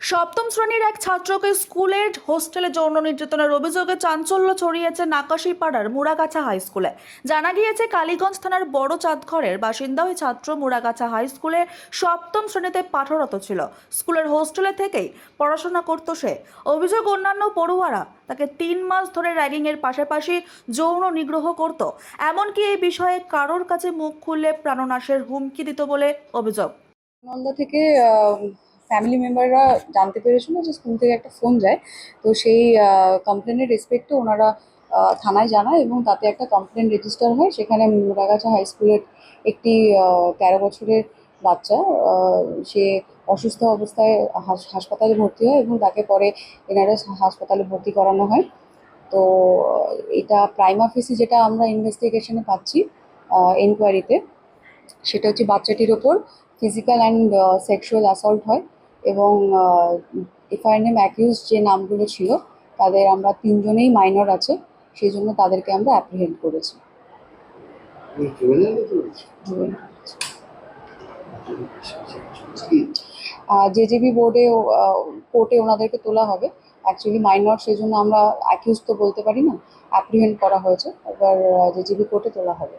সপ্তম শ্রেণির এক ছাত্রকে স্কুলের হোস্টেলে যৌন নির্যাতনের অভিযোগে চাঞ্চল্য ছড়িয়েছে নাকাশিপাড়ার মুড়াগাছা হাই স্কুলে। জানা গিয়েছে, কালীগঞ্জ থানার বড় চাঁদঘরের বাসিন্দা ওই ছাত্র মুড়াগাছা হাই স্কুলে সপ্তম শ্রেণীতে পাঠরত ছিল। স্কুলের হোস্টেলে থেকেই পড়াশোনা করতো সে। অভিযোগ অন্যান্য পড়ুয়ারা, তাকে তিন মাস ধরে র্যাগিংয়ের পাশাপাশি যৌন নিগ্রহ করত। এমনকি এই বিষয়ে কারোর কাছে মুখ খুললে প্রাণনাশের হুমকি দিত বলে অভিযোগ। থেকে ফ্যামিলি মেম্বাররা জানতে পেরেছিল যে স্কুল থেকে একটা ফোন যায়। তো সেই কমপ্লেনের রেসপেক্টে ওনারা থানায় জানায় এবং তাতে একটা কমপ্লেন রেজিস্টার হয়। সেখানে মুরাগাছা হাই স্কুলের একটি তেরো বছরের বাচ্চা সে অসুস্থ অবস্থায় হাস- হাসপাতালে ভর্তি হয় এবং তাকে পরে এনআরএস হাসপাতালে ভর্তি করানো হয়। তো, এটা প্রাইম অফিসে যেটা আমরা ইনভেস্টিগেশনে পাচ্ছি এনকোয়ারিতে সেটা হচ্ছে বাচ্চাটির ওপর ফিজিক্যাল অ্যান্ড সেক্সুয়াল অ্যাসল্ট হয়। এবং এফআইআর নেম অ্যাকিউজ যে নামগুলো ছিল তাদের আমরা তিনজনেই মাইনর আছে সেই জন্য তাদেরকে আমরা অ্যাপ্রিহেন্ড করেছি। জেজেবি বোর্ডে কোর্টে ওনাদেরকে তোলা হবে। অ্যাকচুয়ালি মাইনর সেই জন্য আমরা অ্যাকিউজ তো বলতে পারি না অ্যাপ্রিহেন্ড করা হয়েছে। এবার জেজেবি কোর্টে তোলা হবে।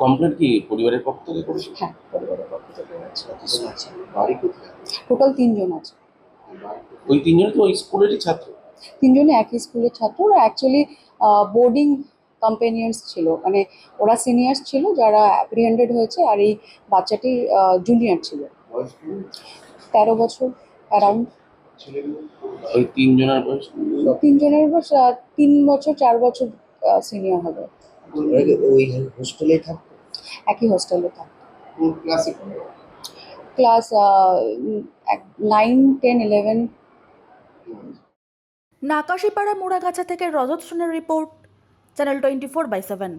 কমপ্লেন কি পরিবারের পক্ষ থেকে করেছে? হ্যাঁ। পরিবারের পক্ষ থেকে হয়েছে বাড়ি কোথায়? টোটাল তিনজন আছে। ওই তিনজন তো ওই স্কুলেরই ছাত্র? তিনজনে একই স্কুলের ছাত্র। ওরা অ্যাকচুয়ালি বোর্ডিং কম্পেনিয়ার্স ছিল। মানে ওরা সিনিয়র্স ছিল যারা অ্যাপ্রিহেন্ডেড হয়েছে আর এই বাচ্চাটি জুনিয়র ছিল। তেরো বছর অ্যারাউন্ড ওই তিনজনের বয়স? তিনজনের বয়স তিন বছর চার বছর সিনিয়র হবে। কি ওই হোস্টেলে থাকতো? একই হোস্টেলে থাকতো। ক্লাসে class nine ten eleven Nakashipara Moragachha থেকে রজত সেনের report channel twenty four by seven